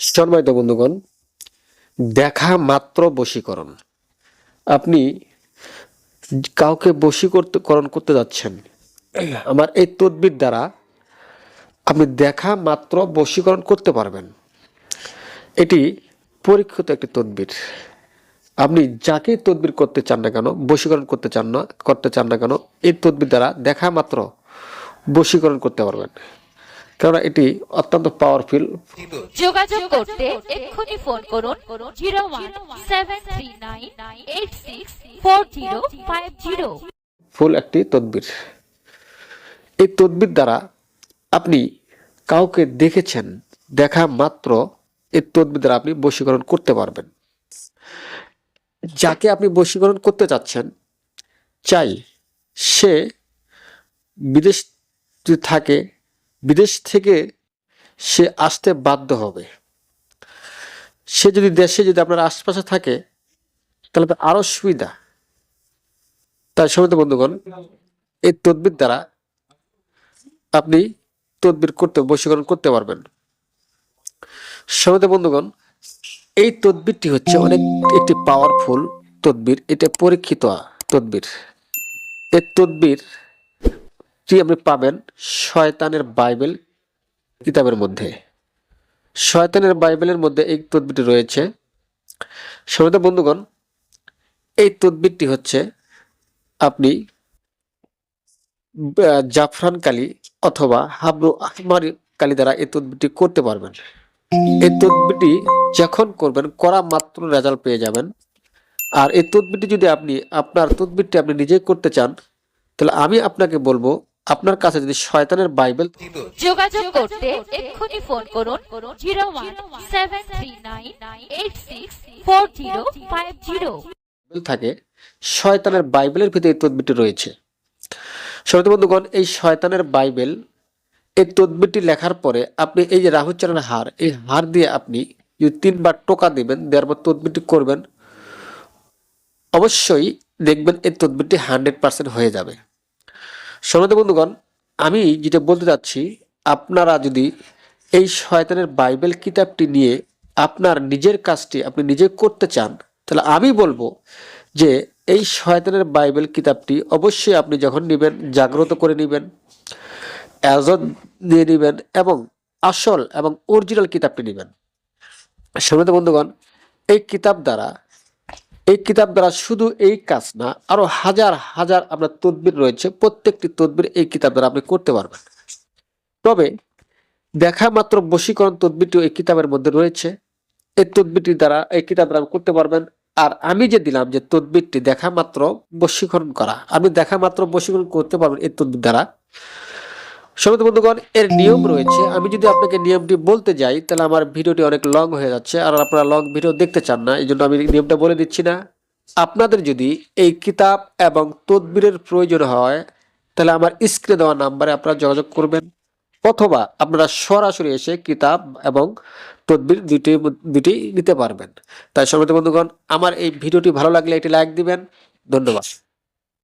সম্মানিত বন্ধুগণ, দেখা মাত্র বশীকরণ। আপনি কাউকে বশীকরণ করতে যাচ্ছেন, আমার এই তদবির দ্বারা আপনি দেখা মাত্র বশীকরণ করতে পারবেন। এটি পরীক্ষিত একটি তদবির। আপনি যাকে তদবির করতে চান না কেন, বশীকরণ করতে চান না, করতে চান না কেন, এই তদবির দ্বারা দেখা মাত্র বশীকরণ করতে পারবেন। কেননা এটি অত্যন্ত পাওয়ারফুল যোগাযোগ করতে এক্ষুনি ফোন করুন zero one seven three nine eight six four zero five zero ফুল একটি তদবির। এই তদবির দ্বারা আপনি কাউকে দেখেছেন দেখা মাত্র এই তদবির দ্বারা আপনি বশীকরণ করতে পারবেন। যাকে আপনি বশীকরণ করতে চাচ্ছেন চাই সে বিদেশ থাকে বিদেশ থেকে সে আসতে বাধ্য হবে। সে যদি দেশে যদি আপনার আশপাশে থাকে, তাহলে তো আরও সুবিধা। তাই সমিত বন্ধুগণ, এই তদবির দ্বারা আপনি তদবির করতে, বশীকরণ করতে পারবেন। সমিত বন্ধুগণ, এই তদবিরটি হচ্ছে অনেক একটি পাওয়ারফুল তদবির। এটা পরীক্ষিত তদবির। এই তদবির টি আপনি পাবেন শয়তানের বাইবেল কিতাবের মধ্যে। শয়তানের বাইবেলের মধ্যে এই তদবিরটি রয়েছে। সমিত বন্ধুগণ, এই তদবিরটি হচ্ছে আপনি জাফরান কালি অথবা হাবরু আহমার কালি দ্বারা এই তদবিরটি করতে পারবেন। এই তদবিরটি যখন করবেন, করা মাত্র রেজাল্ট পেয়ে যাবেন। আর এই তদবিরটি যদি আপনি, আপনার তদবিরটি আপনি নিজেই করতে চান, তাহলে আমি আপনাকে বলব আপনার কাছে যদি শয়তানের বাইবেল যোগাযোগ করতে এক্ষুনি ফোন করুন zero one seven three nine eight six four zero five zero. থাকে শয়তানের বাইবেলের ভিতরে এই তদবিরটি রয়েছে। শ্রোতা বন্ধুগণ এই শয়তানের বাইবেল এই তদবিরটি লেখার পরে আপনি এই যে রাহুচারণের হার এই হার দিয়ে আপনি যদি তিনবার টোকা দিবেন দেওয়ার পর তদবিরটি করবেন অবশ্যই দেখবেন এই তদবিরটি হান্ড্রেড পার্সেন্ট হয়ে যাবে। শ্রোতা বন্ধুগণ, আমি যেটা বলতে চাচ্ছি, আপনারা যদি এই শয়তানের বাইবেল কিতাবটি নিয়ে আপনার নিজের কাজটি আপনি নিজে করতে চান, তাহলে আমি বলব যে এই শয়তানের বাইবেল কিতাবটি অবশ্যই আপনি যখন নেবেন, জাগ্রত করে নেবেন অ্যাজত দিয়ে নেবেন এবং আসল এবং অরিজিনাল কিতাবটি নেবেন। সমিত বন্ধুগণ, এই কিতাব দ্বারা এই কিতাব দ্বারা শুধু এই কাজ না, আরও হাজার হাজার আপনার তদবির রয়েছে, প্রত্যেকটি তদবির এই কিতাব দ্বারা আপনি করতে পারবেন। তবে দেখা মাত্র বশীকরণ তদবিরটিও এই কিতাবের মধ্যে রয়েছে। এই তদবিরটি দ্বারা, এই কিতাব দ্বারা করতে পারবেন। আর আমি যে দিলাম যে তদবিরটি দেখা মাত্র বশীকরণ করা, আপনি দেখা মাত্র বশীকরণ করতে পারবেন এই তদবির দ্বারা। সমিত বন্ধুগণ, এর নিয়ম রয়েছে। আমি যদি আপনাকে নিয়মটি বলতে যাই, তাহলে আমার ভিডিওটি অনেক লং হয়ে যাচ্ছে, আর আপনারা লং ভিডিও দেখতে চান না এই জন্য আমি নিয়মটা বলে দিচ্ছি না। আপনাদের যদি এই কিতাব এবং তদবিরের প্রয়োজন হয়, তাহলে আমার স্ক্রিনে দেওয়া নাম্বারে আপনারা যোগাযোগ করবেন, অথবা আপনারা সরাসরি এসে কিতাব এবং তদবির দুটি দুটি নিতে পারবেন। তাই সমিত বন্ধুগণ, আমার এই ভিডিওটি ভালো লাগলে এটি লাইক দিবেন। ধন্যবাদ।